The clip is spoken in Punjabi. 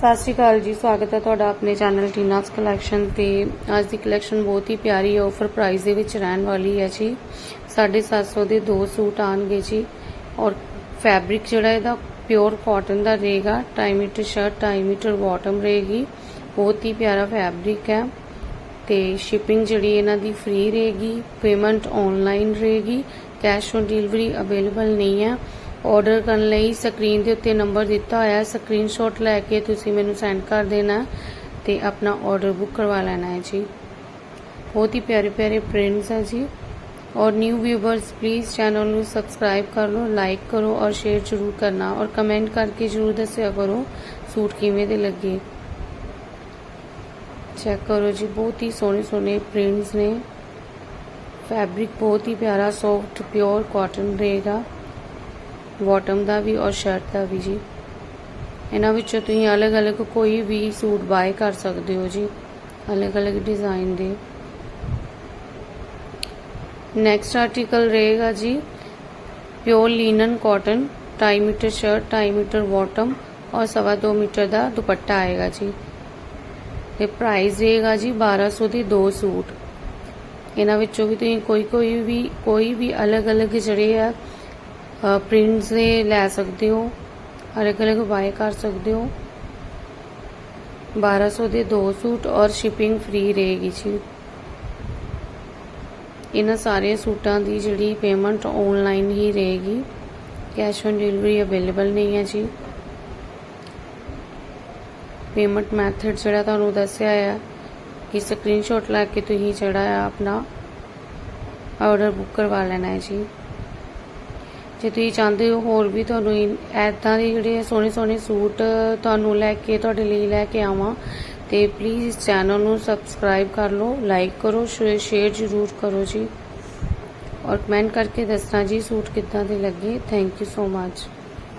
ਸਤਿ ਸ਼੍ਰੀ ਅਕਾਲ ਜੀ, ਸਵਾਗਤ ਹੈ ਤੁਹਾਡਾ ਆਪਣੇ ਚੈਨਲ ਟੀਨਾਸ ਕਲੈਕਸ਼ਨ ਤੇ। ਅੱਜ ਦੀ ਕਲੈਕਸ਼ਨ ਬਹੁਤ ਹੀ ਪਿਆਰੀ ਆਫਰ ਪ੍ਰਾਈਸ ਦੇ ਵਿੱਚ ਰਹਿਣ ਵਾਲੀ ਹੈ ਜੀ। 750 ਦੇ ਦੋ ਸੂਟ ਆਣਗੇ ਜੀ। ਔਰ ਫੈਬਰਿਕ ਜਿਹੜਾ ਇਹਦਾ ਪਿਓਰ ਕਾਟਨ ਦਾ ਰਹੇਗਾ 2 ਮੀਟਰ ਸ਼ਰਟ 2 ਮੀਟਰ ਬਾਟਮ ਰਹੇਗੀ। ਬਹੁਤ ਹੀ ਪਿਆਰਾ ਫੈਬਰਿਕ ਹੈ। ਤੇ ਸ਼ਿਪਿੰਗ ਜਿਹੜੀ ਇਹਨਾਂ ਦੀ ਫ੍ਰੀ ਰਹੇਗੀ ਪੇਮੈਂਟ ਆਨਲਾਈਨ ਰਹੇਗੀ। ਕੈਸ਼ ਔਨ ਡਿਲੀਵਰੀ ਅਵੇਲੇਬਲ ਨਹੀਂ ਹੈ। ਆਰਡਰ ਕਰਨ ਲਈ ਸਕਰੀਨ ਦੇ ਉੱਤੇ ਨੰਬਰ ਦਿੱਤਾ ਹੋਇਆ ਹੈ। ਸਕਰੀਨਸ਼ਾਟ ਲੈ ਕੇ ਤੁਸੀਂ ਮੈਨੂੰ ਸੈਂਡ ਕਰ ਦੇਣਾ ਹੈ ਤੇ ਆਪਣਾ ਆਰਡਰ ਬੁੱਕ ਕਰਵਾ ਲੈਣਾ ਹੈ ਜੀ। ਬਹੁਤ ਹੀ ਪਿਆਰੇ ਪਿਆਰੇ ਪ੍ਰਿੰਟਸ ਹੈ ਜੀ। ਔਰ ਨਿਊ ਵਿਊਵਰਸ ਪਲੀਜ਼ ਚੈਨਲ ਨੂੰ ਸਬਸਕ੍ਰਾਈਬ ਕਰ ਲਓ ਲਾਈਕ ਕਰੋ ਔਰ ਸ਼ੇਅਰ ਜ਼ਰੂਰ ਕਰਨਾ ਔਰ ਕਮੈਂਟ ਕਰਕੇ ਜ਼ਰੂਰ ਦੱਸਿਆ ਕਰੋ ਸੂਟ ਕਿਵੇਂ ਦੇ ਲੱਗੇ। ਚੈੱਕ ਕਰੋ ਜੀ, ਬਹੁਤ ਹੀ ਸੋਹਣੇ ਸੋਹਣੇ ਪ੍ਰਿੰਟਸ ਨੇ। ਫੈਬਰਿਕ ਬਹੁਤ ਹੀ ਪਿਆਰਾ ਸੌਫਟ ਪਿਓਰ ਕਾਟਨ ਰਹੇਗਾ ਬਾਟਮ ਦਾ ਵੀ ਔਰ ਸ਼ਰਟ ਦਾ ਵੀ ਜੀ। ਇਹਨਾਂ ਵਿੱਚੋਂ ਤੁਸੀਂ ਅਲੱਗ-ਅਲੱਗ ਕੋਈ ਵੀ ਸੂਟ ਬਾਏ ਕਰ ਸਕਦੇ ਹੋ ਜੀ। ਅਲੱਗ-ਅਲੱਗ ਡਿਜ਼ਾਈਨ ਦੇ। ਨੈਕਸਟ ਆਰਟੀਕਲ ਰਹੇਗਾ ਜੀ। Pure linen cotton 2.5 metre shirt 2.5 metre bottom ਔਰ ਸਵਾ 2 ਮੀਟਰ ਦਾ ਦੁਪੱਟਾ ਆਏਗਾ ਜੀ। ਤੇ ਪ੍ਰਾਈਸ ਰਹੇਗਾ ਜੀ 1200 ਦੇ ਦੋ ਸੂਟ। ਇਹਨਾਂ ਵਿੱਚੋਂ ਵੀ ਤੁਸੀਂ ਕੋਈ ਕੋਈ ਵੀ ਕੋਈ ਵੀ ਅਲੱਗ-ਅਲੱਗ ਜਿਹੜੇ ਆ ਪ੍ਰਿੰਟਸ ਦੇ ਲੈ ਸਕਦੇ ਹੋ। ਅਲੱਗ-ਅਲੱਗ ਬਾਏ ਕਰ ਸਕਦੇ ਹੋ। 1200 ਦੇ ਦੋ ਸੂਟ ਔਰ ਸ਼ਿਪਿੰਗ ਫ੍ਰੀ ਰਹੇਗੀ ਜੀ। ਇਹਨਾਂ ਸਾਰੇ ਸੂਟਾਂ ਦੀ ਜਿਹੜੀ ਪੇਮੈਂਟ ਆਨਲਾਈਨ ਹੀ ਰਹੇਗੀ। ਕੈਸ਼ ਔਨ ਡਿਲੀਵਰੀ ਅਵੇਲੇਬਲ ਨਹੀਂ ਹੈ ਜੀ। ਪੇਮੈਂਟ ਮੈਥਡ ਜਿਹੜਾ ਤੁਹਾਨੂੰ ਦੱਸਿਆ ਆ, ਕਿ ਸਕਰੀਨਸ਼ਾਟ ਲੈ ਕੇ ਤੁਸੀਂ ਜਿਹੜਾ ਆ ਆਪਣਾ ਆਰਡਰ ਬੁੱਕ ਕਰਵਾ ਲੈਣਾ ਹੈ ਜੀ। ਜੇ ਤੁਸੀਂ ਚਾਹੁੰਦੇ ਹੋ ਹੋਰ ਵੀ ਤੁਹਾਨੂੰ ਐਦਾਂ ਦੇ ਜਿਹੜੇ ਸੋਹਣੇ ਸੋਹਣੇ ਸੂਟ ਤੁਹਾਨੂੰ ਲੈ ਕੇ, ਤੁਹਾਡੇ ਲਈ ਲੈ ਕੇ ਆਵਾਂ, ਤੇ ਪਲੀਜ਼ ਇਸ ਚੈਨਲ ਨੂੰ ਸਬਸਕ੍ਰਾਈਬ ਕਰ ਲਓ ਲਾਈਕ ਕਰੋ ਸ਼ੇਅਰ ਜ਼ਰੂਰ ਕਰੋ ਜੀ। ਔਰ ਕਮੈਂਟ ਕਰਕੇ ਦੱਸਣਾ ਜੀ ਸੂਟ ਕਿੱਦਾਂ ਦੇ ਲੱਗੇ। Thank you so much